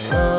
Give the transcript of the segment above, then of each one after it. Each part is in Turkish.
Oh.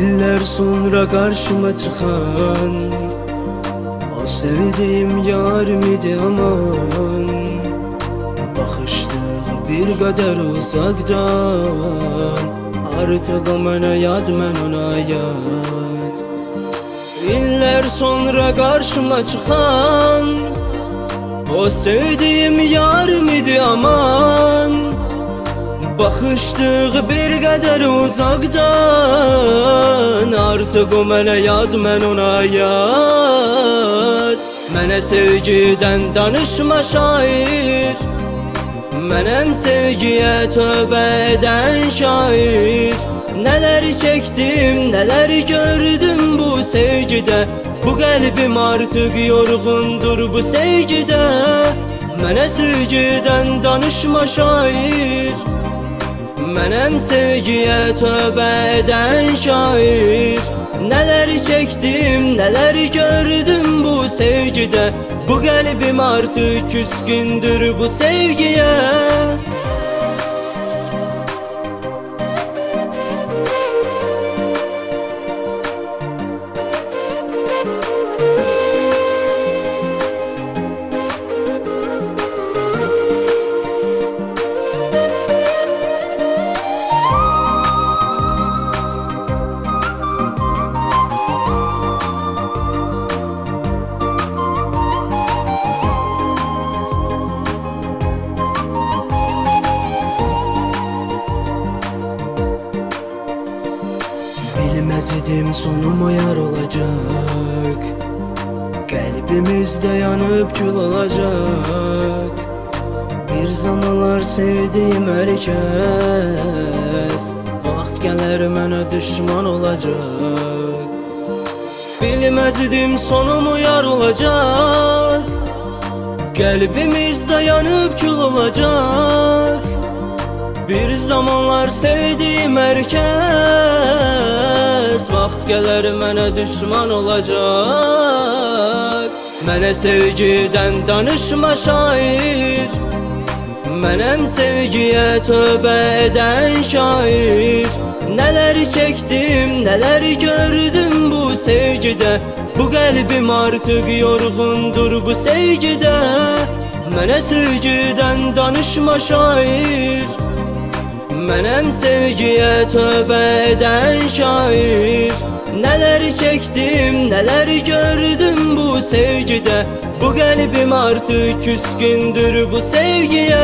İller sonra karşıma çıkan O sevdiğim yar mıydı aman? Bakıştığı bir kadar uzaktan Artık o bana yad ben ona yad İller sonra karşıma çıkan O sevdiğim yar mıydı aman Bakıştığı bir kadar uzaktan. Artık o mənə yad, mən ona yad. Mənə sevgiden danışma şair. Mənim sevgiye tövbe eden şair. Neler çektim, neler gördüm bu sevgide. Bu kalbim artık yorgundur bu sevgide. Mənə sevgiden danışma şair Mənim sevgiye tövbe eden şair. Neler çektim, neler gördüm bu sevgide? Bu kalbim artık küskündür bu sevgiye Bilmez idim sonum yar olacak. Kalbimizde yanıp kül olacak. Bir zamanlar sevdiğim herkes Vaxt gelir mənə düşman olacak. Bilmez idim sonum yar olacak. Kalbimizde yanıp kül olacak. Bir zamanlar sevdiğim herkes Vaxt gələr mənə düşman olacak Mənə sevgiden danışma şair. Mənim sevgiye tövbe eden şair. Neler çektim, neler gördüm bu sevgide Bu kalbim artık yorgundur bu sevgide Mənə sevgiden danışma şair Mənim sevgiye tövbe eden şair. Neler çektim, neler gördüm bu sevgide? Bu kalbim artık küskündür bu sevgiye